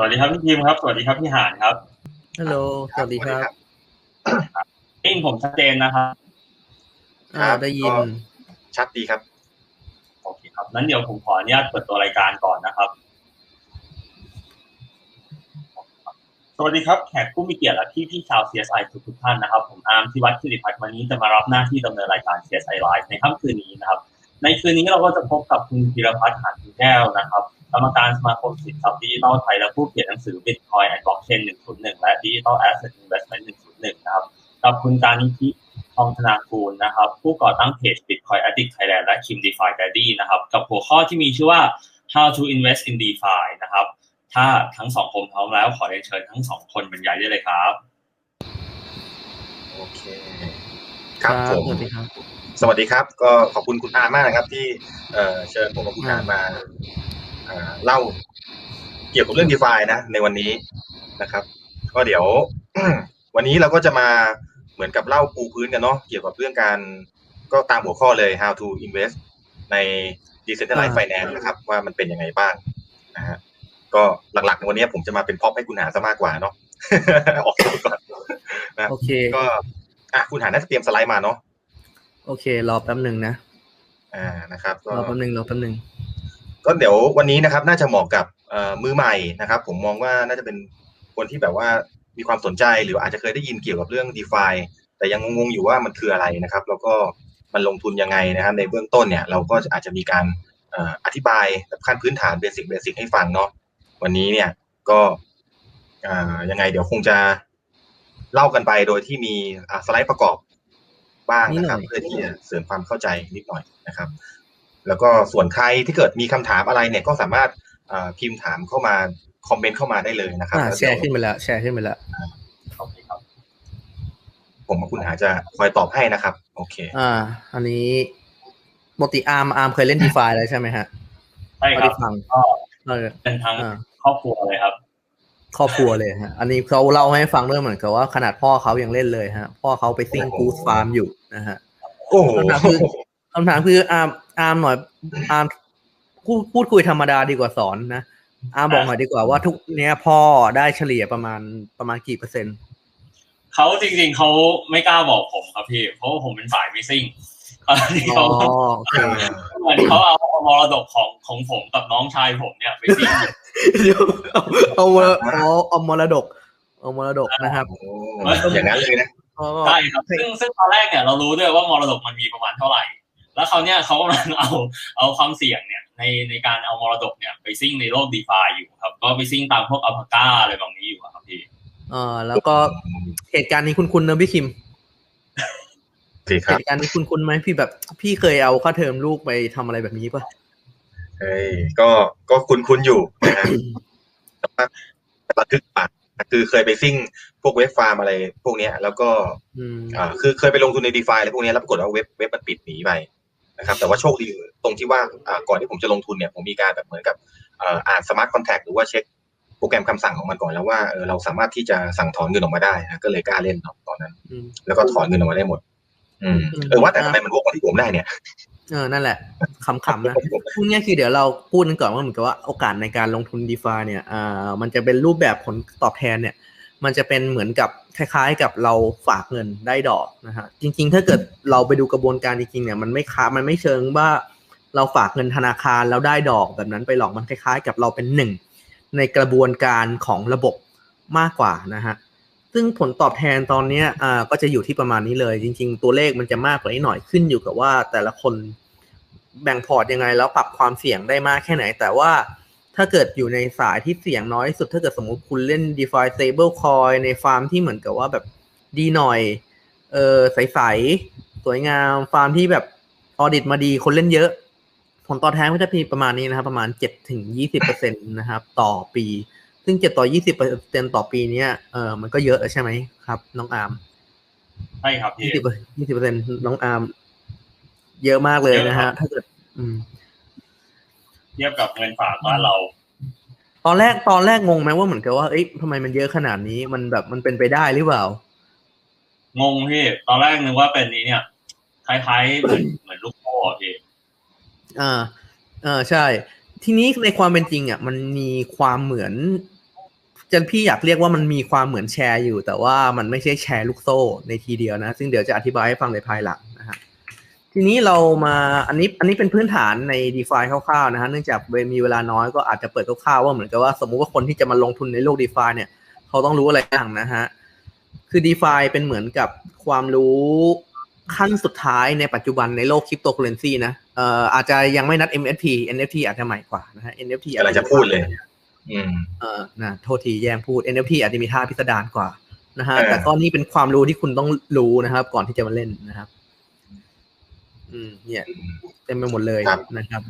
สวัสดีครับพี่พิมครับ สวัสดีครับพี่หานครับฮัลโหลสวัสดีครับได้ยินผมชัดเจนนะครับอ่าได้ยินชัดดีครับโอเคครับนั้นเดี๋ยวผมขออนุญาตเปิดตัวรายการก่อนนะครับสวัสดีครับแขกผู้มีเกียรติและพี่พี่ๆชาว CSI ทุกทุกๆท่านนะครับ ผมอาร์มที่วัดสิริพัฒน์วันนี้จะมารับหน้าที่ดำเนินรายการ CSI Live ในค่ำคืนนี้นะครับ ในคืนนี้เราก็จะพบกับคุณธีรพัฒน์หานแก้วนะครับกรรมการสมาคมสินทรัพย์ดิจิทัลไทยและผู้เขียนหนังสือ Bitcoin and Blockchain 101 และ Digital Asset Investment 101 นะครับ กับคุณการนิธิทองธนากูลนะครับ ผู้ก่อตั้งเพจ Bitcoin Addict Thailand และ Kim DeFi Daddy นะครับ กับหัวข้อที่มีชื่อว่า How to Invest in DeFi นะครับ ถ้าทั้งสองคนพร้อมแล้วขอเรียนเชิญทั้งสองคนบรรยายได้เลยครับ โอเค ครับผมสวัสดีครับ สวัสดีครับ ก็ขอบคุณคุณอามากนะครับ ที่เอ่อเชิญผมกับคุณอามาเอ่อเล่าเกี่ยวกับเรื่อง d e f านะ ในวันนี้นะครับ ก็เดี๋ยว วันนี้เราก็จะมาเหมือนกับเล่าปูพื้นกันเนาะเกี่ยวกับเรื่องการก็ตามหัวข้อเลย how to invest ใน decentralized อ่า finance นะครับ ว่ามันเป็นยังไงบ้างนะฮะก็หลักๆในวันนี้ผมจะมาเป็นพ็อปให้คุณหาซะมากกว่าเนาะออกตัวก่อนนะโอเคก็ อะคุณหาน่าจะเตรียมสไลด์มาเนาะโอเค รอแป๊บหนึ่งนะอ่านะครับก็รอแป๊บหนึ่งรอแป๊บหนึ่งก็เดี๋ยววันนี้นะครับ น่าจะเหมาะกับเอ่อมือใหม่นะครับ ผมมองว่าน่าจะเป็นคนที่แบบว่ามีความสนใจหรืออาจจะเคยได้ยินเกี่ยวกับเรื่อง d e f าแต่ยังงงๆอยู่ว่ามันคืออะไรนะครับ แล้วก็มันลงทุนยังไงนะครับ ในเบื้องต้นเนี่ยเราก็อาจจะมีการเอ่ออธิบายแบบขั้นพื้นฐานเบสิกเบสิกให้ฟังเนาะวันนี้เนี่ยก็อ่ายังไงเดี๋ยวคงจะ เล่ากันไปโดยที่มีอ่าสไลด์ประกอบบ้างนะครับเพื่อที่จะเสริมความเข้าใจนิดหน่อยนะครับ แล้วก็ส่วนใครที่เกิดมีคำถามอะไรเนี่ยก็สามารถอ่าพิมพ์ถามเข้ามาคอมเมนต์เข้ามาได้เลยนะครับอ่าล้วแชเดี๋ยวร์ขึ้นไปแล้วแชร์ขึ้นไปแล้วโอเคครับผมกับคุณหาจะคอยตอบให้นะครับ โอเค อ่า อันนี้ปกติอาร์มอาร์มเคยเล่น DeFi แล้วใช่ไหมฮะใช่คพอรับได้ฟังก็เออเป็นทั้งอ่าครอบครัวเลยครับ ครอบครัวเลยฮะ อันนี้เขาเล่าให้ฟังด้วยเหมือนกับว่าขนาดพ่อเขายังเล่นเลยฮะ พ่อเขาไปซิ่งกูสฟาร์มอยู่นะฮะโอ้โหคำถามคือคำถามคืออาร์มอาร์มหน่อยอาร์มพูดพูดคุยธรรมดาดีกว่าสอนนะอาร์มบอกหน่อยดีกว่าว่าทุกเนี้ยพ่อได้เฉลี่ยประมาณประมาณกี่เปอร์เซ็นต์เขาจริงๆเขาไม่กล้าบอกผมครับพี่เพราะว่าผมเป็นฝ่ายมิซิ่งตอน ที่อ๋เขาอโอเคเหมือนเขาเอามรดกของของผมกับน้องชายผมเนี่ยไปซิ่งเดี๋ยวเอาเอามรเอาเอามรดกเอามรดกนะครับโอ้อย่างนั้นเลยนะก็ใช่ครับซึ่งซึ่งตอนแรกเนี่ยเรารู้ด้วยว่ามรดกมันมีประมาณเท่าไหร่ แล้วเขาวเนี่ยเขากำลังเอาเอาความเสี่ยงเนี่ยในในการเอามรดกเนี่ยไปซิ่งในโลกดีฟาอยู่ครับ ก็ไปซิ่งตามพวกอัลพาก้าอะไรแบบนี้อยู่อะครับพี่เออแล้วก็เหตุการณ์นี้คุณคุณเนอะพี่คิม โอเคคเหรับตุการณ์นี้คุณคุณไหมพี่แบบพี่เคยเอาค่าเทอมลูกไปทำอะไรแบบนี้ป่ะเฮ้ยก็ก็คุ้นคุ้นๆอยู่นะฮะแต่ว่าระทึกปากคือเคยไปซิ่งพวกเว็บฟาร์มอะไร พวกเนี้ย แล้วก็อืมอ่าคือเคยไปลงทุนในดีฟาอะไรพวกเนี้ยแล้วปรากฏว่าเว็บเว็บมันปิดหนีไปนะครับ แต่ว่าโชคดีตรงที่ว่าอ่าก่อนที่ผมจะลงทุนเนี่ยผมมีการแบบเหมือนกับเอ่ออ่านสมาร์ทคอนแทคหรือว่าเช็คโปรแกรมคำสั่งของมันก่อนแล้วว่าเออเราสามารถที่จะสั่งถอนเงินออกมาได้นะก็เลยกล้าเล่นเนาะตอนนั้นอืมแล้วก็ถอนเงินออกมาได้หมด อืมอืมเออว่าแต่ทำไมมันวกมาที่ผมได้เนี่ยเออ นั่นแหละขำๆนะพูดง่ายคือเดี๋ยวเราพูดกันก่อนว่าเหมือนกับว่าโอกาสในการลงทุน d e f าเนี่ยอ่ามันจะเป็นรูปแบบผลตอบแทนเนี่ย มันจะเป็นเหมือนกับคล้ายๆ กับเราฝากเงินได้ดอกนะฮะ จริง ๆ ถ้าเกิดเราไปดูกระบวนการจริงๆเนี่ย มันไม่ค้า มันไม่เชิงว่าเราฝากเงินธนาคารแล้วได้ดอกแบบนั้นไปหรอก มันคล้ายๆ กับเราเป็นหนึ่งในกระบวนการของระบบมากกว่านะฮะ ซึ่งผลตอบแทนตอนนี้อ่าก็จะอยู่ที่ประมาณนี้เลย จริง ๆ ตัวเลขมันจะมากกว่านี้หน่อยขึ้นอยู่กับว่า แต่ละคนแบ่งพอร์ตยังไงแล้วปรับความเสี่ยงได้มากแค่ไหน แต่ว่าถ้าเกิดอยู่ในสายที่เสี่ยงน้อยที่สุด ถ้าเกิดสมมติคุณเล่น DeFi Stable Coin ในฟาร์มที่เหมือนกับว่าแบบดีหน่อยเออใสๆสวยงามฟาร์มที่แบบออดิตมาดีคนเล่นเยอะ ผลตอบแทนก็จะมีประมาณนี้นะครับ ประมาณเจ็ดถึงยี่สิบเปอร์เซ็นตนะครับ ต่อปี ซึ่งเจ็ดต่อยี่สิบเปอร์เซ็นต่อปีเนี้ยเออมันก็เยอะใช่ไหมครับ น้องอาร์มใช่ครับพี่ยี่สิบยี่สิบเปอร์เซ็นน้องอาร์มเยอะมากเลยนะฮะ ถ้าเกิดอืมเทียบกับเงินฝากบ้านเรา ตอนแรกตอนแรกงงไหมว่าเหมือนกับว่าเอ้ยทำไมมันเยอะขนาดนี้มันแบบมันเป็นไปได้หรือเปล่า งงพี่ ตอนแรกนึกว่าเป็นนี้เนี่ยคล้ายๆเหมือนเหมือนลูกโม่อะพี่อ่าอ่าใช่ ทีนี้ในความเป็นจริงอะมันมีความเหมือน จะพี่อยากเรียกว่ามันมีความเหมือนแชร์อยู่ แต่ว่ามันไม่ใช่แชร์ลูกโซ่ในทีเดียวนะ ซึ่งเดี๋ยวจะอธิบายให้ฟังในภายหลังนะฮะทีนี้เรามาอันนี้อันนี้เป็นพื้นฐานใน d e f าคร่าวๆนะฮะเนื่องจากมีเวลาน้อยก็อาจจะเปิดคร่าวๆว่าเหมือนกับว่าสมมุติว่าคนที่จะมาลงทุนในโลก d e f าเนี่ยเขาต้องรู้อะไรบ้างนะฮะคือ d e f าเป็นเหมือนกับความรู้ขั้นสุดท้ายในปัจจุบันในโลกคริปโตเคอเรนซีนะเอ่ออาจจะยังไม่นัด NFT NFT อาจจะใหม่กว่านะฮะ NFT กำลังจะพูดเลย เออนะโทษทีแย่งพูด NFT อาจจะมีท่าพิสดารกว่านะฮะเออแต่ก็นี่เป็นความรู้ที่คุณต้องรู้นะครับ ก่อนที่จะมาเล่นนะครับ อืม เนี่ยเต็มไปหมดเลยนะครับ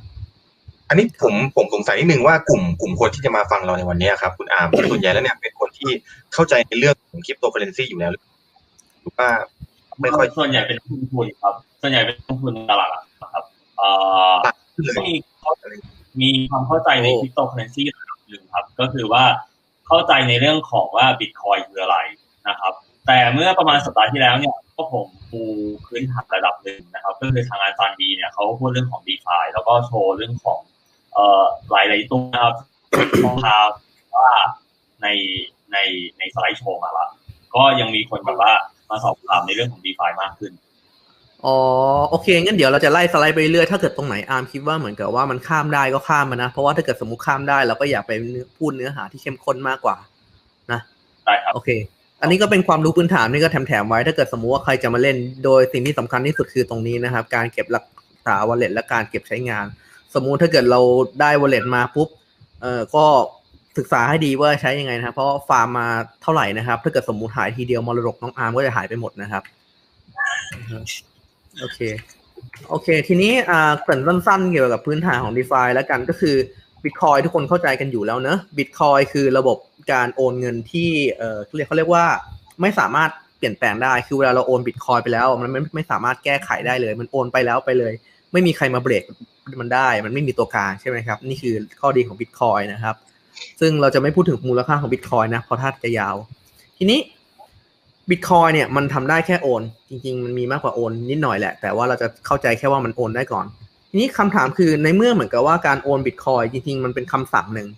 อันนี้ผมผมสงสัยนิดนึงว่ากลุ่มกลุ่มคนที่จะมาฟังเราในวันนี้ครับ คุณอาร์มส่วนใหญ่แล้วเนี่ยเป็นคนที่เข้าใจในเรื่องของคริปโตเคอเรนซีอยู่แล้วหรือว่าไม่ค่อยส่วนใหญ่เป็นนักลงทุนครับ ส่วนใหญ่เป็นนักลงทุนตลาดหลักนะครับเอ่อเลยก็มีมีความเข้าใจในโอ้คริปโตเคอเรนซีระดับ หนึ่งครับ ก็คือว่าเข้าใจในเรื่องของว่าบิตคอยคืออะไรนะครับ แต่เมื่อประมาณสัปดาห์ที่แล้วเนี่ยก็ผมปูพื้นฐานระดับหนึ่งนะครับ ก็คือทางอาจารย์ดีเนี่ยเขาพูดเรื่องของ d e f าแล้วก็โชว์เรื่องของเอ่อหลายหลายตัวนะครับรองเท้าว่าในในในสไลด์โชว์มาละก็ยังมีคนแบบว่ามาสอบถามในเรื่องของ d e f ามากขึ้น อ๋อโอเคงั้นเดี๋ยวเราจะไล่สไลด์ไปเรื่อยถ้าเกิดตรงไหนอาร์มคิดว่าเหมือนกับว่ามันข้ามได้ก็ข้ามมานะเพราะว่าถ้าเกิดสมมติข้ามได้เราก็อยากไปพูดเนื้อหาที่เข้มข้นมากกว่าได้ครับโอเค อันนี้ก็เป็นความรู้พื้นฐานนี่ก็แถมๆไว้ ถ้าเกิดสมมุติว่าใครจะมาเล่น โดยสิ่งที่สำคัญที่สุดคือตรงนี้นะครับ การเก็บรักษาวอลเล็ตและการเก็บใช้งาน สมมุติถ้าเกิดเราได้วอลเล็ตมาปุ๊บเอ่อก็ศึกษาให้ดีว่าใช้ยังไงนะครับ เพราะว่าฟาร์มมาเท่าไหร่นะครับ ถ้าเกิดสมมุติหายทีเดียวมรดกน้องอาร์มก็จะหายไปหมดนะครับ โอเค โอเค ทีนี้อ่าเกริ่นสั้นๆ เกี่ยวกับพื้นฐานของ d e f าแล้วกันก็คือ Bitcoin ทุกคนเข้าใจกันอยู่แล้วเนอะ Bitcoin คือระบบการโอนเงินที่เอ่อเขาเรียกเขาเรียกว่าไม่สามารถเปลี่ยนแปลงได้ คือเวลาเราโอน Bitcoin ไปแล้ว มันไม่ไม่สามารถแก้ไขได้เลย มันโอนไปแล้วไปเลย ไม่มีใครมาเบรกมันได้ มันไม่มีตัวกลางใช่ไหมครับ นี่คือข้อดีของ Bitcoin นะครับ ซึ่งเราจะไม่พูดถึงมูลค่าของ Bitcoin นะเพราะถ้าจะยาว ทีนี้ Bitcoin เนี่ยมันทำได้แค่โอน จริง ๆ มันมีมากกว่าโอนนิดหน่อยแหละ แต่ว่าเราจะเข้าใจแค่ว่ามันโอนได้ก่อน ทีนี้คำถามคือในเมื่อเหมือนกับว่าการโอนบิตคอยจริง ๆ มันเป็นคำสั่งหนึ่ง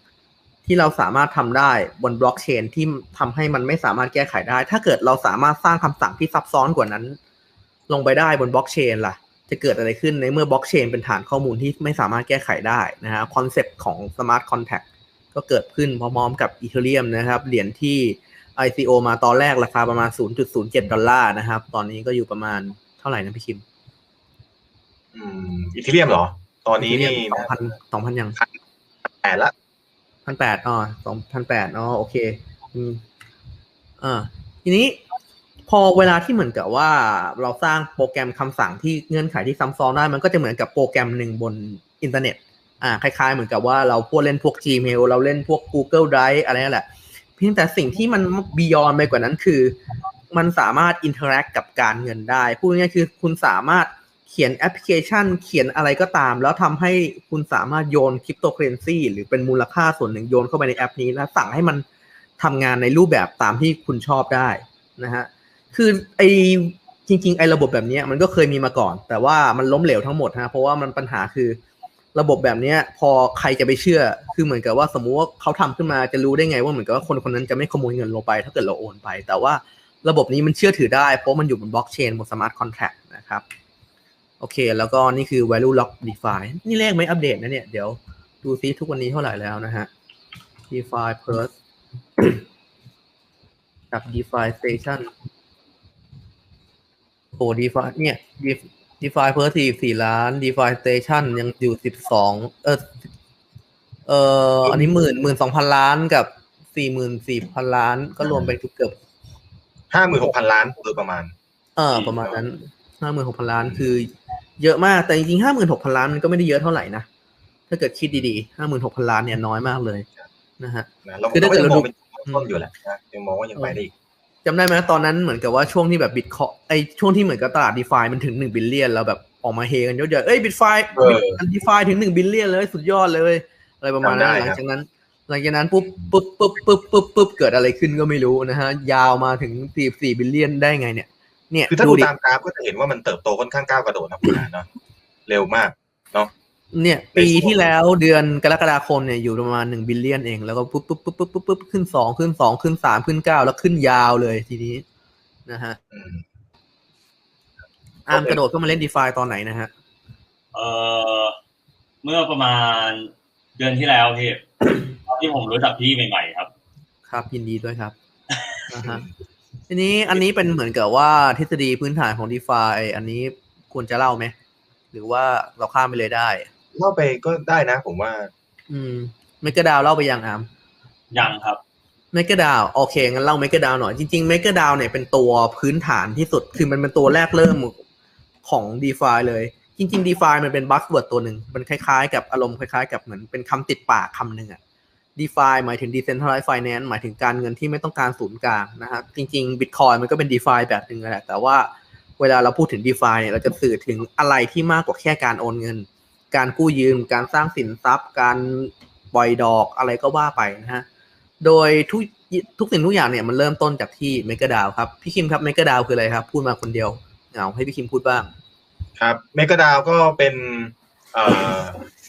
ที่เราสามารถทำได้บนบล็อกเชนที่ทำให้มันไม่สามารถแก้ไขได้ ถ้าเกิดเราสามารถสร้างคำสั่งที่ซับซ้อนกว่านั้น ลงไปได้บนบล็อกเชนล่ะ จะเกิดอะไรขึ้นในเมื่อบล็อกเชนเป็นฐานข้อมูลที่ไม่สามารถแก้ไขได้นะฮะคอนเซปต์ของ Smart Contract ก็เกิดขึ้นพร้อมๆกับอีเทเรียมนะครับเหรียญที่ ICO มาตอนแรกราคาประมาณ 0.07 ดอลลาร์นะครับ ตอนนี้ก็อยู่ประมาณเท่าไหร่นะพี่คิม อืมอีเทเรียมเหรอ ตอนนี้นี่สองพันสองพันยังแปดละพันแปดอ๋อสองพันแปดอ๋อโอเค อืมอ่าทีนี้พอเวลาที่เหมือนกับว่าเราสร้างโปรแกรมคำสั่งที่เงื่อนไขที่ซ้ำซ้อนได้ มันก็จะเหมือนกับโปรแกรมหนึ่งบนอินเทอร์เน็ต อ่า คล้ายๆ เหมือนกับว่าเราพวกเล่นพวก Gmail เราเล่นพวก Google Drive อะไรนั่นแหละเพียงแต่สิ่งที่มันบียอนไปกว่านั้นคือ มันสามารถอินเทอร์แอคกับการเงินได้ พูดง่ายๆคือคุณสามารถเขียนแอปพลิเคชัน เขียนอะไรก็ตาม แล้วทำให้คุณสามารถโยนคริปโตเคอเรนซีหรือเป็นมูลค่าส่วนหนึ่งโยนเข้าไปในแอปนี้ แล้วสั่งให้มันทำงานในรูปแบบตามที่คุณชอบได้นะฮะคือไอจริง ๆ ไอระบบแบบเนี้ยมันก็เคยมีมาก่อน แต่ว่ามันล้มเหลวทั้งหมดฮะเพราะว่ามันปัญหาคือ ระบบแบบเนี้ย พอใครจะไปเชื่อ คือเหมือนกับว่าสมมุติว่าเขาทำขึ้นมาจะรู้ได้ไงว่าเหมือนกับว่าคนคนนั้นจะไม่ขโมยเงินลงไป ถ้าเกิดเราโอนไป แต่ว่าระบบนี้มันเชื่อถือได้ เพราะมันอยู่บนบล็อกเชนบนสมาร์ทคอนแท็กนะครับโอเค แล้วก็นี่คือ value lock DeFi นี่เลขไม่อัปเดตนะเนี่ย เดี๋ยวดูซิทุกวันนี้เท่าไหร่แล้วนะฮะ DeFi Pulse กับ DeFi Station โอ้ DeFi เนี่ย Def- DeFi Pulse สี่ล้าน DeFi Station ยังอยู่สิบสองเออเอออันนี้หมื่นหมื่นสองพันล้านกับสี่หมื่นสี่พันล้านก็รวมไปเกือบห้าหมื่นหกพันล้านโดยประมาณ เออ ประมาณนั้นห้าหมื่นหกพันล้านคือเยอะมากแต่จริงๆห้าหมื่นหกพันล้านมันก็ไม่ได้เยอะเท่าไหร่นะถ้าเกิดคิดดีๆห้าหมื่นหกพันล้านเนี่ยน้อยมากเลยนะฮะนะเราคือถ้าเราเกิก็ดยังเรามดูองเป็นต้นอยู่แหละนะยังมองว่ายังไปได้อีก จำได้ไหมตอนนั้นเหมือนกับว่าช่วงที่แบบบิตคอยไอช่วงที่เหมือนกับตลาดดีฟามันถึงหนึ่งบิลเลียนเราแบบออกมาเฮกันเยอะๆเอ้ยบิตไฟอันดีฟาถึงหนึ่งบิลเลียนเลยสุดยอดเลยอะไรประมาณนั้นหลังจากนั้น หลังจากนั้นปุ๊บปุ๊บปุ๊บปุ๊บปุ๊บปุ๊บเกิดอะไรขึ้นก็ไม่รู้นะฮะ ยาวมาถึงสี่สี่บิลเลียนได้ไงเนี่ย เนี่ยคือถ้าดูดูดิตามกราฟก็จะเห็นว่ามันเติบโตค่อนข้างก้าวกระโดดนะคุณอาเนาะเร็วมากเนาะ เนี่ย ปีที่แล้วเดือนกรกฎาคมเนี่ยอยู่ประมาณหนึ่งบิลเลียนเอง แล้วก็ปุ๊บปุ๊บปุ๊บปุ๊บปุ๊บปุ๊บขึ้นสองขึ้นสองขึ้นสามขึ้นเก้าแล้วขึ้นยาวเลยทีนี้นะฮะอืมอาร์มกระโดดเข้ามาเล่นดีฟาตอนไหนนะฮะเอ่อเมื่อประมาณเดือนที่แล้วพี่ตอนที่ผมรู้จักพี่ใหม่ๆครับ ครับ ยินดีด้วยครับนะฮะทีนี้อันนี้เป็นเหมือนกับว่าทฤษฎีพื้นฐานของ d e f i อันนี้ควรจะเล่าไหมหรือว่าเราข้ามไปเลยได้ เล่าไปก็ได้นะ ผมว่า อืมเมกะดาวเล่าไปยังอาร์มยังครับเมกะดาวโอเคงั้นเล่าเมกะดาวหน่อยจริงๆเมกะดาวเนี่ยเป็นตัวพื้นฐานที่สุด คือมันเป็นตัวแรกเริ่มของ d e f i เลย จริงๆ d e f i มันเป็นบัสเวิร์ดตัวหนึ่ง มันคล้ายๆ กับอารมณ์คล้ายๆ กับเหมือนเป็นคำติดปากคำหนึ่งอะ d e f i หมายถึง decentralized finance หมายถึงการเงินที่ไม่ต้องการศูนย์กลางนะครับจริงๆ Bitcoin มันก็เป็น d e f i แบบหนึ่งแหละแต่ว่าเวลาเราพูดถึง d e f i เนี่ยเราจะสื่อถึงอะไรที่มากกว่าแค่การโอนเงิน การกู้ยืม การสร้างสินทรัพย์ การปล่อยดอกอะไรก็ว่าไปนะฮะ โดยทุกทุกสิ่งทุกอย่างเนี่ยมันเริ่มต้นจากที่ m e g a d a o ครับ พี่คิมครับ m e g a d a o คืออะไรครับ พูดมาคนเดียวเอาให้พี่คิมพูดบ้าง ครับเมก a ดาวก็เป็น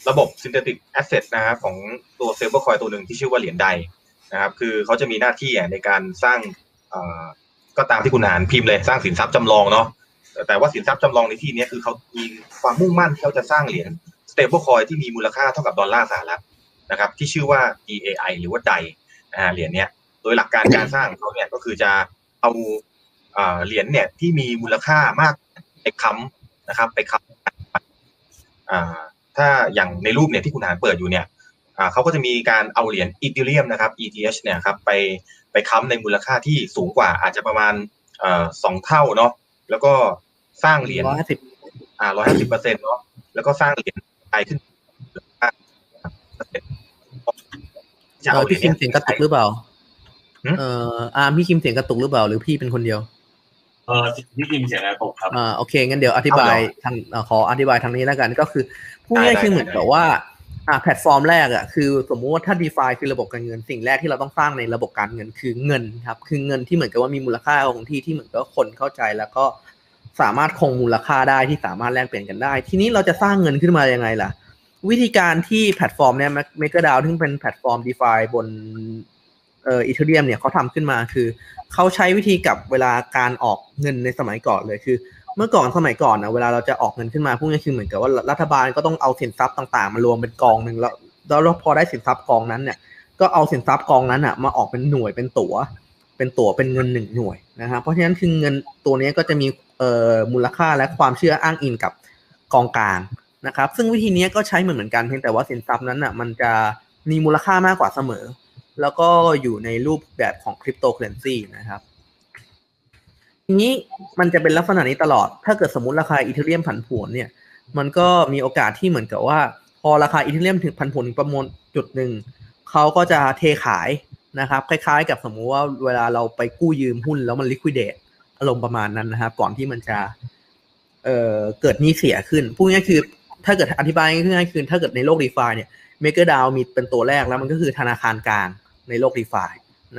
ระบบ synthetic asset นะครับของตัวเซ b เ e อร์คอยตัวหนึ่งที่ชื่อว่าเหรียญใดนะครับ คือเขาจะมีหน้าที่ในการสร้างก็ตามที่คุณอ่านพิมพ์เลยสร้างสินทรัพย์จำลองเนาะแต่ว่าสินทรัพย์จำลองในที่นี้คือเขามีความมุ่งมั่นที่เขาจะสร้างเหรียญ stable coin ที่มีมูลค่าเท่ากับดอลลาร์สหรัฐนะครับ ที่ชื่อว่า DAI หรือว่า DAI นะฮะเหรียญเนี้ยโดยหลักการการสร้างของเขาเนี่ยก็คือจะเอาเอ่อเหรียญเนี่ยที่มีมูลค่ามากไปค้ำนะครับ ไปค้ำอ่าถ้าอย่างในรูปเนี่ยที่คุณหานเปิดอยู่เนี่ยอ่าเขาก็จะมีการเอาเหรียญอีเทเรียมนะครับ ETH เนี่ยครับไปไปค้ำในมูลค่าที่สูงกว่าอาจจะประมาณเอ่อสองเท่าเนาะแล้วก็สร้างเหรียญร้อยห้าสิบอ่าร้อยห้าสิบเปอร์เซ็นต์เนาะแล้วก็สร้างเหรียญ ไทยขึ้นจะเอเอาอเหรียพี่ญคิมเสียงกระตุกหรือเปล่าหืมเอออาร์มพี่คิมเสียงกระตุกหรือเปล่า หรือพี่เป็นคนเดียว เออที่พิมพ์เสียงอะไรตกครับ อ่าโอเคงั้นเดี๋ยวอธิบายทางเอ่อขออธิบายทางนี้แล้วกันก็คือพูดง่ายๆคือเหมือนกับว่าอ่าแพลตฟอร์มแรกอะคือสมมุติว่าถ้า d e f i คือระบบการเงินสิ่งแรกที่เราต้องสร้างในระบบการเงินคือเงินครับ คือเงินที่เหมือนกับว่ามีมูลค่าของที่ที่เหมือนกับว่าคนเข้าใจแล้วก็ สามารถคงมูลค่าได้ที่สามารถแลกเปลี่ยนกันได้ ทีนี้เราจะสร้างเงินขึ้นมายังไงล่ะ วิธีการที่แพลตฟอร์มเนี่ยเมก a ดาวที่เป็นแพลตฟอร์ม d e f i บนเอ่ออีเทเรียมเนี่ยเขาทำขึ้นมาคือ เขาใช้วิธีกับเวลาการออกเงินในสมัยก่อนเลยคือ เมื่อก่อนสมัยก่อนนะเวลาเราจะออกเงินขึ้นมาพวกนี้คือเหมือนกับว่ารัฐบาลก็ต้องเอาสินทรัพย์ต่างๆ มารวมเป็นกองหนึ่งแล้วแล้วพอได้สินทรัพย์กองนั้นเนี่ยก็เอาสินทรัพย์กองนั้นอะมาออกเป็นหน่วยเป็นตัว๋ว เป็นตั๋วเป็นเงินหนึ่งหน่วยนะครับเพราะฉะนั้นคือเงินตัวนี้ก็จะมี มูลค่าและความเชื่ออ้างอิงกับกองกลางนะครับ ซึ่งวิธีนี้ก็ใช้เหมือนเหมือนกันเพียงแต่ว่าสินทรัพย์นั้นอะมันจะมีมูลค่ามากกว่าเสมอ แล้วก็อยู่ในรูปแบบของคริปโตเคอเรนซีนะครับทีนี้มันจะเป็นลักษณะนี้ตลอด ถ้าเกิดสมมติราคาอีเทเรียมผันผวนเนี่ย มันก็มีโอกาสที่เหมือนกับว่า พอราคาอีเทเรียมถึงพันผลถึงประมวลจุดหนึ่งเขาก็จะเทขายนะครับ คล้ายๆ กับสมมุติว่าเวลาเราไปกู้ยืมหุ้นแล้วมันลิควิดเดต อารมณ์ประมาณนั้นนะครับก่อนที่มันจะ เอ่อเกิดหนี้เสียขึ้นพูดง่ายๆคือ ถ้าเกิดอธิบายง่ายๆคือถ้าเกิดในโลกดีฟาเนี่ยเมก r ดาวมีเป็นตัวแรกแล้วมันก็คือธนาคารกลางในโลกดีฟา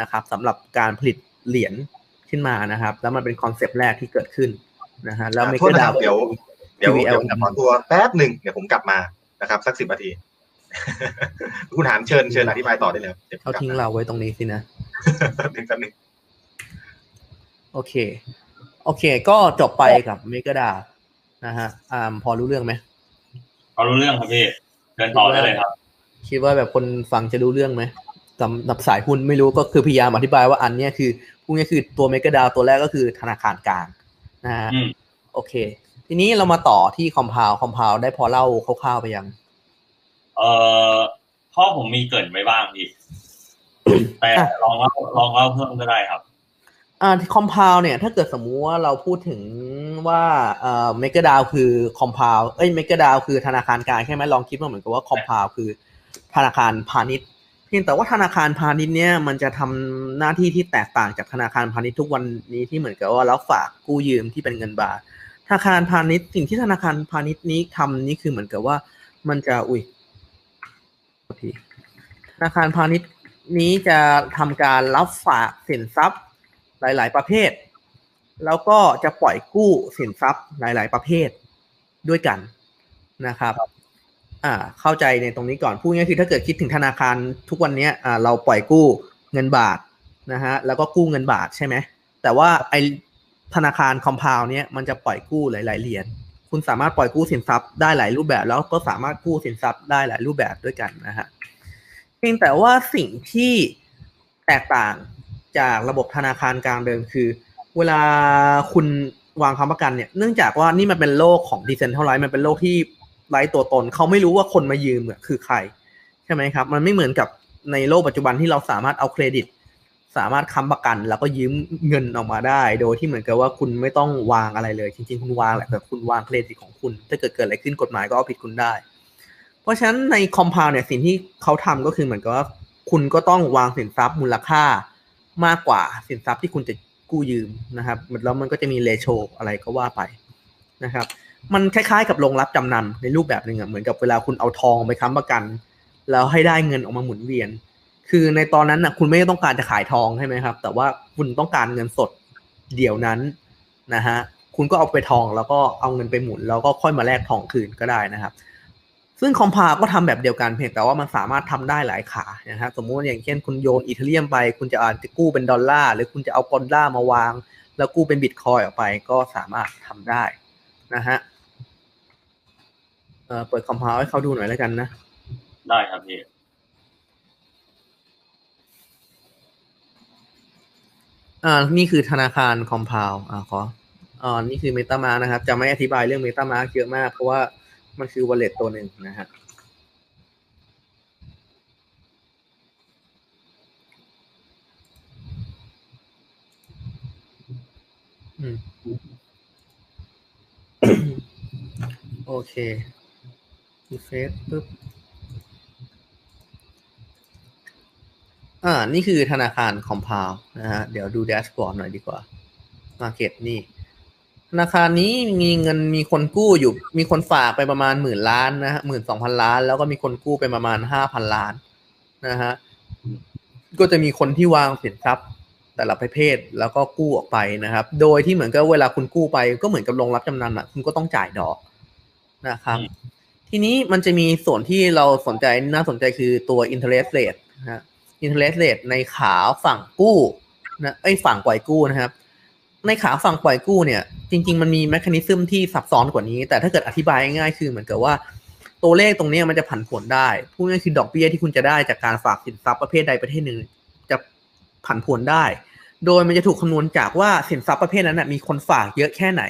นะครับสำหรับการผลิตเหรียญขึ้นมานะครับ แล้วมันเป็นคอนเซปต์แรกที่เกิดขึ้นนะฮะแล้วเมโทษกนะดาควรับเดี๋ยวเดี๋ยว TVL เดี๋ยวผมขอตัวแป๊บหนึ่งเดี๋ยวผมกลับมานะครับ สักสิบนาที คุณหานเชิญเชิญอธิบายต่อได้เลยครับดี๋ยวผมเขากลับทิ้งมาเราไว้ตรงนี้สินะแป๊บหนึ่งแป๊บหนึ่ง โอเค โอเค ก็จบไปกับเมก a ดานะฮะอ่าพอรู้เรื่องไหมเขารู้เรื่องครับพี่เดินต่อได้เลยครับ คิดว่าแบบคนฟังจะรู้เรื่องไหมสำหรับสายหุ้นไม่รู้ก็คือพยายามอธิบายว่าอันเนี้ยคือพูดง่ายๆคือตัวเมก a ดาตัวแรกก็คือธนาคารกลางนะฮะอืมโอเค ทีนี้เรามาต่อที่คอมพาวคอมพาวได้พอเล่าคร่าวๆไปยัง เอ่อพ่อผมมีเกรินไว้บ้างพี่แต่อะลองเล่าลองเล่าเพิ่มก็ได้ครับ อ่าคอมเพาวเนี่ยถ้าเกิดสมมุติว่าเราพูดถึงว่าเอ่อเมก a ดาวคือคอมเพาวเอ้ยเมก a ดาวคือธนาคารกลางใช่ไหมลองคิดว่าเหมือนกับว่าคอมเพาวคือธนาคารพาณิชย์เพียงแต่ว่าธนาคารพาณิชย์เนี่ยมันจะทำหน้าที่ที่แตกต่างจากธนาคารพาณิชย์ทุกวันนี้ที่เหมือนกับว่ารับฝากกู้ยืมที่เป็นเงินบาทธนาคารพาณิชย์สิ่งที่ธนาคารพาณิชย์นี้ทำนี่คือเหมือนกับว่ามันจะอุ้ยธนาคารพาณิชย์นี้จะทำการรับฝากสินทรัพย์ หลาย ๆ ประเภท แล้วก็จะปล่อยกู้สินทรัพย์หลาย ๆ ประเภทด้วยกันนะครับอ่าเข้าใจในตรงนี้ก่อนพูดง่ายๆคือถ้าเกิดคิดถึงธนาคารทุกวันเนี้ยอ่าเราปล่อยกู้เงินบาทนะฮะแล้วก็กู้เงินบาทใช่ไหมแต่ว่าไอธนาคารคอมพาวเนี้ยมันจะปล่อยกู้หลาย ๆเหรียญคุณสามารถปล่อยกู้สินทรัพย์ได้หลายรูปแบบ แล้วก็สามารถกู้สินทรัพย์ได้หลายรูปแบบด้วยกันนะฮะเพียงแต่ว่าสิ่งที่แตกต่าง จากระบบธนาคารกลางเดิมคือ เวลาคุณวางคำประกันเนี่ยเนื่องจากว่านี่มันเป็นโลกของดิเซนเท่าไรมันเป็นโลกที่ไร้ตัวตน เขาไม่รู้ว่าคนมายืมคือใคร ใช่ไหมครับ มันไม่เหมือนกับในโลกปัจจุบันที่เราสามารถเอาเครดิต สามารถค้ำประกัน แล้วก็ยืมเงินออกมาได้ โดยที่เหมือนกับว่าคุณไม่ต้องวางอะไรเลย จริง ๆ คุณวางแหละแต่คุณวางเครดิตของคุณ ถ้าเกิดเกิดอะไรขึ้นกฎหมายก็เอาผิดคุณได้ เพราะฉะนั้นในคอมพาวเนี่ยสิ่งที่เขาทำก็คือเหมือนกับว่าคุณก็ต้องวางสินทรัพย์มูลค่า มากกว่าสินทรัพย์ที่คุณจะกู้ยืมนะครับแล้วมันก็จะมีเลโชอะไรก็ว่าไปนะครับ มันคล้ายๆกับโรงรับจำนำในรูปแบบหนึ่งอะเหมือนกับเวลาคุณเอาทองไปค้ำประกัน แล้วให้ได้เงินออกมาหมุนเวียน คือในตอนนั้นนะคุณไม่ต้องการจะขายทองใช่ไหมครับ แต่ว่าคุณต้องการเงินสดเดี๋ยวนั้นนะฮะคุณก็เอาไปทองแล้วก็เอาเงินไปหมุน แล้วก็ค่อยมาแลกทองคืนก็ได้นะครับ ซึ่งคอมพาก็ทำแบบเดียวกันเพียงแต่ว่ามันสามารถทำได้หลายขานะฮะสมมุติอย่างเช่นคุณโยนอีเทเรียมไป คุณจะอาจจะกู้เป็นดอลลาร์หรือคุณจะเอากอลลาร์มาวาง แล้วกู้เป็นบิตคอยออกไปก็สามารถทำได้นะฮะเอ่อเปิดคอมพาให้เขาดูหน่อยแล้วกันนะ ได้ครับพี่อ่านี่คือธนาคารคอมพาวอ่าขออ่านี่คือเมตามานะครับ จะไม่อธิบายเรื่องเมตามาเยอะมากเพราะว่า มันคือ wallet ตัวหนึ่งนะฮะอืมโอเครีเฟซปุ๊บ อ่า นี่คือธนาคารคอมพาวนะฮะ เดี๋ยวดูแดชบอร์ดหน่อยดีกว่ามาเก็ตนี่ ธนาคารนี้มีเงินมีคนกู้อยู่ มีคนฝากไปประมาณหมื่นล้านนะฮะหมื่นสองพันล้าน แล้วก็มีคนกู้ไปประมาณห้าพันล้านนะฮะก็จะมีคนที่วางสินทรัพย์แต่ละประเภทแล้วก็กู้ออกไปนะครับ โดยที่เหมือนกับเวลาคุณกู้ไป ก็เหมือนกับลงรับจำนำอะคุณก็ต้องจ่ายดอกนะครับ ทีนี้มันจะมีส่วนที่เราสนใจน่าสนใจคือตัว interest rate นะฮะ interest rate ในขาฝั่งกู้นะไอ้ยฝั่งปล่อยกู้นะครับ ในขาฝั่งปล่อยกู้เนี่ย จริง ๆ มันมีแมคานิซึมที่ซับซ้อนกว่านี้ แต่ถ้าเกิดอธิบายง่ายๆคือเหมือนกับว่าตัวเลขตรงนี้มันจะผันผวนได้พูดง่ายคือดอกเบี้ยที่คุณจะได้จากการฝากสินทรัพย์ประเภทใดประเภทหนึ่ง จะผันผวนได้ โดยมันจะถูกคำนวณจากว่าสินทรัพย์ประเภทนั้นนะมีคนฝากเยอะแค่ไหน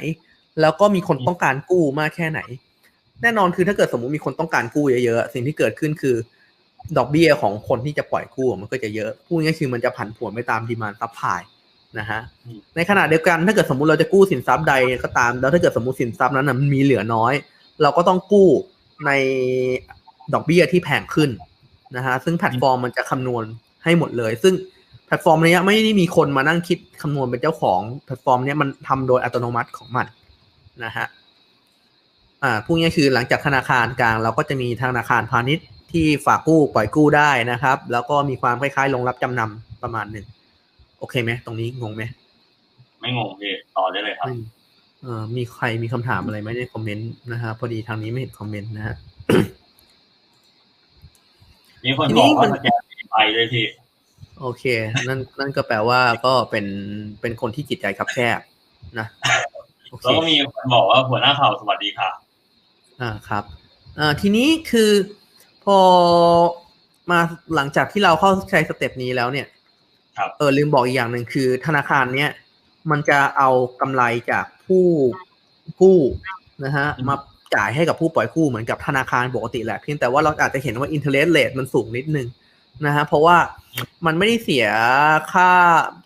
แล้วก็มีคนต้องการกู้มากแค่ไหน แน่นอนคือถ้าเกิดสมมุติมีคนต้องการกู้เยอะๆสิ่งที่เกิดขึ้นคือดอกเบี้ยของคนที่จะปล่อยกู้มันก็จะเยอะพูดง่ายคือมันจะผันผวนไปตามดีมานซัพพลาย นะฮะอืมในขณะเดียวกันถ้าเกิดสมมุติเราจะกู้สินทรัพย์ใดก็ตาม แล้วถ้าเกิดสมมติสินทรัพย์นั้นนะมันมีเหลือน้อย เราก็ต้องกู้ในดอกเบี้ยที่แพงขึ้นนะฮะซึ่งแพลตฟอร์มมันจะคำนวณให้หมดเลย ซึ่งแพลตฟอร์มเนี้ยไม่ได้มีคนมานั่งคิดคำนวณเป็นเจ้าของแพลตฟอร์มเนี้ยมันทำโดยอัตโนมัติของมันนะฮะอ่าพูดง่ายๆคือหลังจากธนาคารกลาง เราก็จะมีธนาคารพาณิชย์ที่ฝากกู้ปล่อยกู้ได้นะครับ แล้วก็มีความคล้ายๆลงรับจำนำประมาณหนึ่ง โอเคไหมตรงนี้งงไหมไม่งงพี่ต่อได้เลยครับอืมเอ่อมีใครมีคำถามอะไรไหมในคอมเมนต์นะฮะพอดีทางนี้ไม่เห็นคอมเมนต์นะฮะมีคนทีบนี้อกว่ามันสแกนไปด้วยพี่โอเค นั่นนั่นก็แปลว่าก็เป็นเป็นคนที่จิตใจคับแคบนะโอเคแล้วก็มีคนบอกว่าหัวหน้าข่าวสวัสดีค่ะ อ่าครับอ่าทีนี้คือพอมาหลังจากที่เราเข้าใช้สเต็ปนี้แล้วเนี่ยครับ เออลืมบอกอีกอย่างหนึ่งคือ ธนาคารเนี้ยมันจะเอากำไรจากผู้กู้นะฮะอืมมาจ่ายให้กับผู้ปล่อยกู้เหมือนกับธนาคารปกติแหละเพียงแต่ว่าเราอาจจะเห็นว่า interest rate มันสูงนิดนึงนะฮะเพราะว่ามันไม่ได้เสียค่า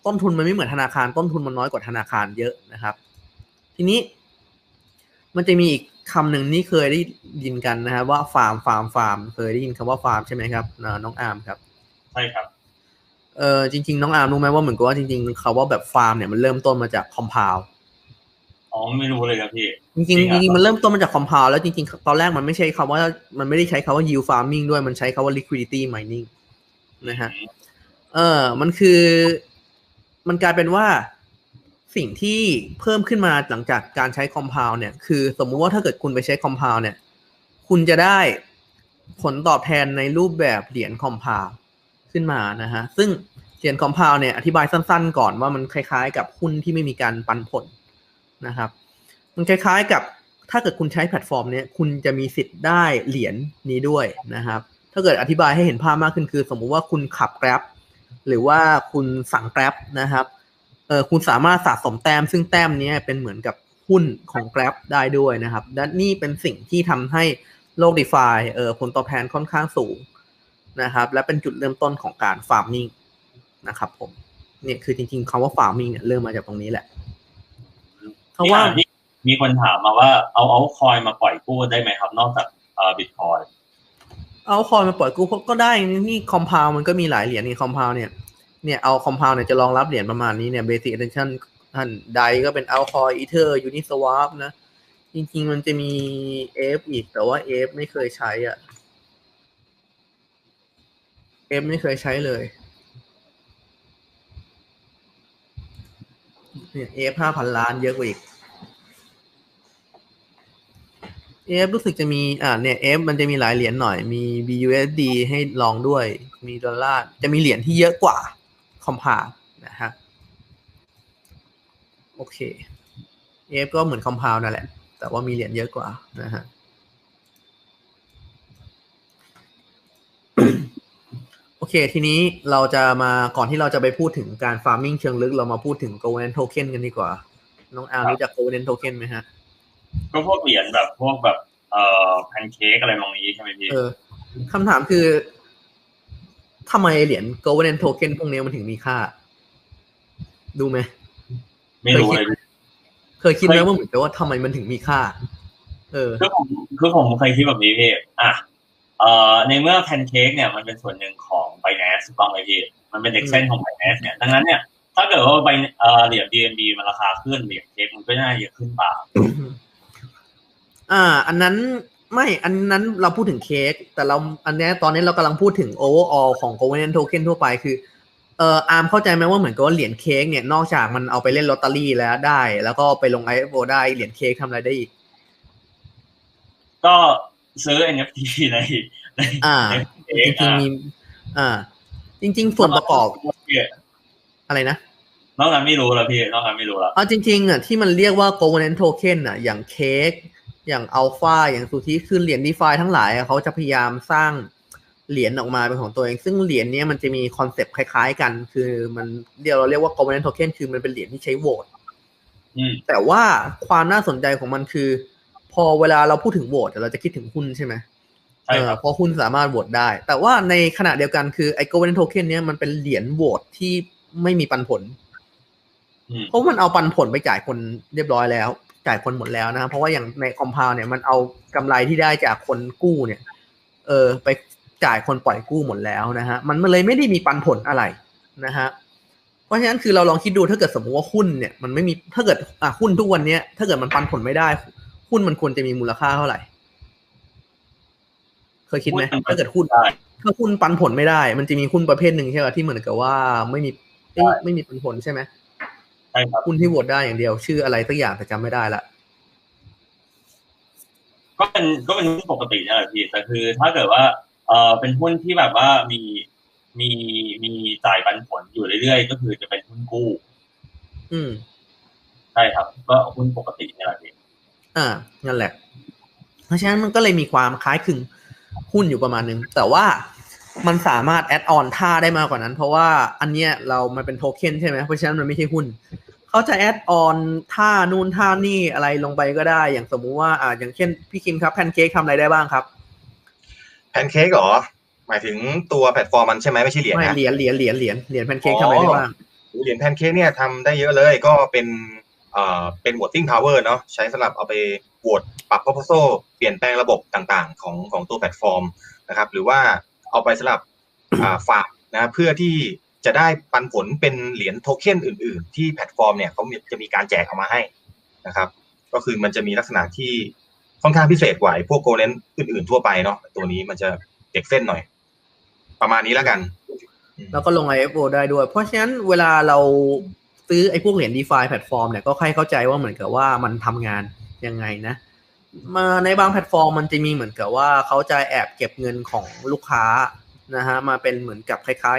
ต้นทุนมันไม่เหมือนธนาคาร ต้นทุนมันน้อยกว่าธนาคารเยอะนะครับ ทีนี้ มันจะมีอีกคำหนึ่งนี่เคยได้ยินกันนะครับว่าฟาร์มฟาร์มฟาร์มเคยได้ยินคำว่าฟาร์มใช่ไหมครับอ่าน้องอาร์มครับใช่ครับ เออจริง ๆ น้องอาร์มรู้ไหมว่าเหมือนกับว่าจริงๆเขาว่าแบบฟาร์มเนี่ยมันเริ่มต้นมาจากคอมพาวอ๋อไม่รู้เลยครับพี่ จริงๆจริจงเหรอริงๆมันเริ่มต้นมาจากคอมพาวแล้วจริงๆ ตอนแรกมันไม่ใช่คำว่ามันไม่ได้ใช้คำว่า yield farming ด้วยมันใช้คำว่า liquidity mining นะฮะเออมันคือ มันกลายเป็นว่าสิ่งที่เพิ่มขึ้นมาหลังจากการใช้คอมพาวเนี่ย คือสมมุติว่าถ้าเกิดคุณไปใช้คอมพาวเนี่ย คุณจะได้ผลตอบแทนในรูปแบบเหรียญคอมพาว ขึ้นมานะฮะซึ่งเหรียญคอมพาวเนี่ยอธิบายสั้นๆ ก่อนว่ามันคล้ายๆ กับหุ้นที่ไม่มีการปันผลนะครับ มันคล้ายๆกับถ้าเกิดคุณใช้แพลตฟอร์มเนี้ยคุณจะมีสิทธิ์ได้เหรียญนี้ด้วยนะครับ ถ้าเกิดอธิบายให้เห็นภาพมากขึ้นคือ สมมุติว่าคุณขับแกร็บหรือว่าคุณสั่งแกร็บนะครับเออคุณสามารถสะสมแต้ม ซึ่งแต้มนี้เป็นเหมือนกับหุ้นของ Grab ได้ด้วยนะครับ และนี่เป็นสิ่งที่ทำให้โลก d e f าเออผลตอบแทนค่อนข้างสูง นะครับ และเป็นจุดเริ่มต้นของการ farming นะครับผมเนี่ยคือจริงๆคำว่า farming เนี่ยเริ่มมาจากตรงนี้แหละเพราะว่าที่มีคนถามมาว่าเอาเอาคอยมาปล่อยกู้ได้ไหมครับ นอกจากเอ่อบิตคอยเอาคอยมาปล่อยกู้ก็ได้นี่คอมพาวมันก็มีหลายเหรียญนี่คอมพาวเนี่ยเนี่ยเอาคอมพาวเนี่ยจะรองรับเหรียญประมาณนี้เนี่ย basic attention ท่านใดก็เป็นเอาคอยอีเทอร์ยูนิสวาปนะจริงๆมันจะมีเอฟอีกแต่ว่าเอฟไม่เคยใช้อะ เอฟไม่เคยใช้เลยเนี่ยเอฟห้าพันล้านเยอะกว่าอีกเอฟรู้สึกจะมีอ่าเนี่ยเอฟมันจะมีหลายเหรียญหน่อยมี BUSD ให้ลองด้วย มีดอลลาร์จะมีเหรียญที่เยอะกว่าคอมพานะฮะโอเคเอฟก็เหมือนคอมพาวนั่นแหละ แต่ว่ามีเหรียญเยอะกว่านะฮะ อเค ทีนี้เราจะมาก่อนที่เราจะไปพูดถึงการฟาร์มิ่งเชิงลึก เรามาพูดถึง Golden Token กันดีกว่า น้องอาร์รู้จัก Golden Token ไหมฮะ ก็พวกเหรียญแบบพวกแบบเอ่อแพนเค้กอะไรตรงนี้ใช่ไหมพี่เออคำถามคือทำไมเหรียญ Golden Token พวกนี้มันถึงมีค่า ดูไหมไม่รู้เลยเคยคิดไหมว่าเหมือนกับว่าทำไมมันถึงมีค่า เออคือผมคือผมเคยคิดแบบนี้พี่อะเอ่อในเมื่อแพนเค้กเนี่ยมันเป็นส่วนหนึ่งของ Binance ถูกต้องไหมพี่มันเป็น exchange ของ Binance เนี่ยดังนั้นเนี่ยถ้าเกิดว่าใบเอ่อเหรียญ BNB มันราคาขึ้นเหรียญเค้กมันก็น่าจะขึ้นตามอ่า อันนั้นไม่อันนั้นเราพูดถึงเค้กแต่เราอันเนี้ยตอนนี้เรากำลังพูดถึง overall ของ Golden Token ทั่วไปคือเอ่ออาร์มเข้าใจไหมว่าเหมือนกับว่าเหรียญเค้กเนี่ยนอกจากมันเอาไปเล่นลอตเตอรี่แล้วได้ แล้วก็ไปลง IFO ได้เหรียญเค้กทำอะไรได้อีก ก็ซื้อ NFT ในในอ่าในจริงๆมีอ่า จริง ๆ ส่วนประกอบอะไรนะนอกนั้นไม่รู้แล้วพี่นอกนั้นไม่รู้แล้วเอาจริงๆอะที่มันเรียกว่า golden token อะ อย่างเค้กอย่างอัลฟาอย่างสุทีคือเหรียญดีฟาทั้งหลายอะเขาจะพยายามสร้างเหรียญออกมาเป็นของตัวเอง ซึ่งเหรียญเนี้ยมันจะมีคอนเซปต์คล้ายๆกัน คือมันเรียกเราเรียกว่า golden token คือมันเป็นเหรียญที่ใช้โหวตอืมแต่ว่าความน่าสนใจของมันคือ พอเวลาเราพูดถึงโหวตเราจะคิดถึงหุ้นใช่ไหมใช่ครับ เออเพราะหุ้นสามารถโหวตได้ แต่ว่าในขณะเดียวกันคือไอ้ golden token เนี้ยมันเป็นเหรียญโหวตที่ไม่มีปันผลอืมเพราะมันเอาปันผลไปจ่ายคนเรียบร้อยแล้ว จ่ายคนหมดแล้วนะครับเพราะว่าอย่างในคอมพาวเนี่ยมันเอากำไรที่ได้จากคนกู้เนี่ย เออไปจ่ายคนปล่อยกู้หมดแล้วนะฮะมันเลยไม่ได้มีปันผลอะไรนะฮะเพราะฉะนั้นคือเราลองคิดดูถ้าเกิดสมมติว่าหุ้นเนี่ยมันไม่มีถ้าเกิดอะหุ้นทุกวันเนี้ยถ้าเกิดมันปันผลไม่ได้ หุ้นมันควรจะมีมูลค่าเท่าไหร่ เคยคิดไหมถ้าเกิดหุ้นได้ถ้าหุ้นปันผลไม่ได้ มันจะมีหุ้นประเภทหนึ่งใช่ไหมที่เหมือนกับว่าไม่มีเอ้ยไม่มีปันผลใช่ไหมใช่ครับหุ้นที่โหวตได้อย่างเดียว ชื่ออะไรสักอย่างแต่จำไม่ได้ละก็เป็นก็เป็นหุ้นปกตินี่แหละพี่แต่คือ ถ้าเกิดว่าเออเป็นหุ้นที่แบบว่ามีมีมีจ่ายปันผลอยู่เรื่อยๆ ก็คือจะเป็นหุ้นกู้ อืมใช่ครับ ก็หุ้นปกตินี่แหละพี่อ่านั่นแหละ เพราะฉะนั้นมันก็เลยมีความคล้ายคลึง หุ้นอยู่ประมาณนึง แต่ว่ามันสามารถแอดออนท่าได้มากกว่านั้น เพราะว่าอันเนี้ยเรามันเป็นโทเค็นใช่ไหมเพราะฉะนั้นมันไม่ใช่หุ้น เขาจะแอดออนท่านู่นท่านี่อะไรลงไปก็ได้ อย่างสมมุติว่าอ่าอย่างเช่นพี่คิมครับแพนเค้กทำอะไรได้บ้างครับแพนเค้กเหรอหมายถึงตัวแพลตฟอร์มมันใช่ไหมไม่ใช่เหรียญไม่นะเหรียญเหรียญเหรียญเหรียญเหรียญแพนเค้กอ๋อทำอะไรได้บ้างเหรียญแพนเค้กเนี่ยทำได้เยอะเลยก็เป็นเอ่อเป็น voting power เนาะใช้สำหรับเอาไปโหวตปรับ proposal เปลี่ยนแปลงระบบต่างๆ ของของตัวแพลตฟอร์มนะครับ หรือว่าเอาไปสำหรับฝากนะเพื่อที่จะได้ปันผลเป็นเหรียญโทเค็นอื่น ๆ ที่แพลตฟอร์มเนี่ยเขาจะมีการแจกออกมาให้นะครับ ก็คือมันจะมีลักษณะที่ค่อนข้างพิเศษกว่าพวกโกลเด้นอื่น ๆ ทั่วไปเนาะตัวนี้มันจะเด็กเส้นหน่อย ประมาณนี้แล้วกัน แล้วก็ลง IFO ได้ด้วย เพราะฉะนั้นเวลาเราซื้อไอ้พวกเหรียญ DeFi แพลตฟอร์มเนี่ยก็ใครเข้าใจว่าเหมือนกับว่ามันทำงาน ยังไงนะมาในบางแพลตฟอร์มมันจะมีเหมือนกับว่าเขาจะแอบเก็บเงินของลูกค้านะฮะมาเป็นเหมือนกับคล้าย